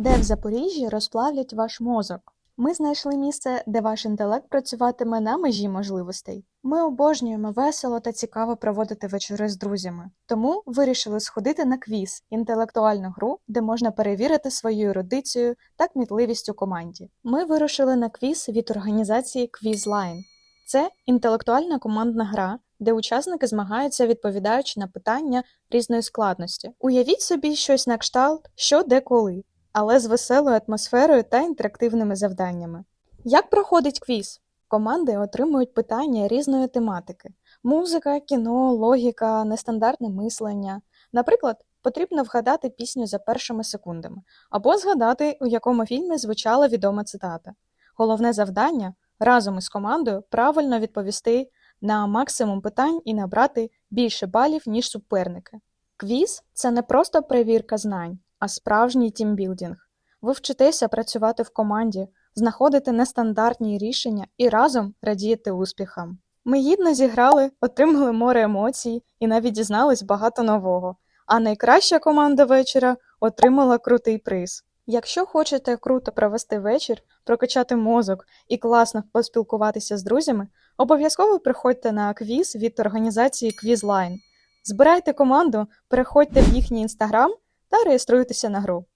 Де в Запоріжжі розплавлять ваш мозок? Ми знайшли місце, де ваш інтелект працюватиме на межі можливостей. Ми обожнюємо весело та цікаво проводити вечори з друзями. Тому вирішили сходити на квіз інтелектуальну гру, де можна перевірити свою ерудицію та кмітливість у команді. Ми вирушили на квіз від організації Quizline. Це інтелектуальна командна гра, де учасники змагаються, відповідаючи на питання різної складності. Уявіть собі щось на кшталт, що де коли, але з веселою атмосферою та інтерактивними завданнями. Як проходить квіз? Команди отримують питання різної тематики: музика, кіно, логіка, нестандартне мислення. Наприклад, потрібно вгадати пісню за першими секундами, або згадати, у якому фільмі звучала відома цитата. Головне завдання разом із командою правильно відповісти на максимум питань і набрати більше балів, ніж суперники. Квіз це не просто перевірка знань, а справжній тімбілдинг. Ви вчитеся працювати в команді, знаходити нестандартні рішення і разом радіти успіхам. Ми гідно зіграли, отримали море емоцій і навіть дізнались багато нового. А найкраща команда вечора отримала крутий приз. Якщо хочете круто провести вечір, прокачати мозок і класно поспілкуватися з друзями, обов'язково приходьте на квіз від організації Quizline. Збирайте команду, переходьте в їхній інстаграм та реєструйтеся на гру.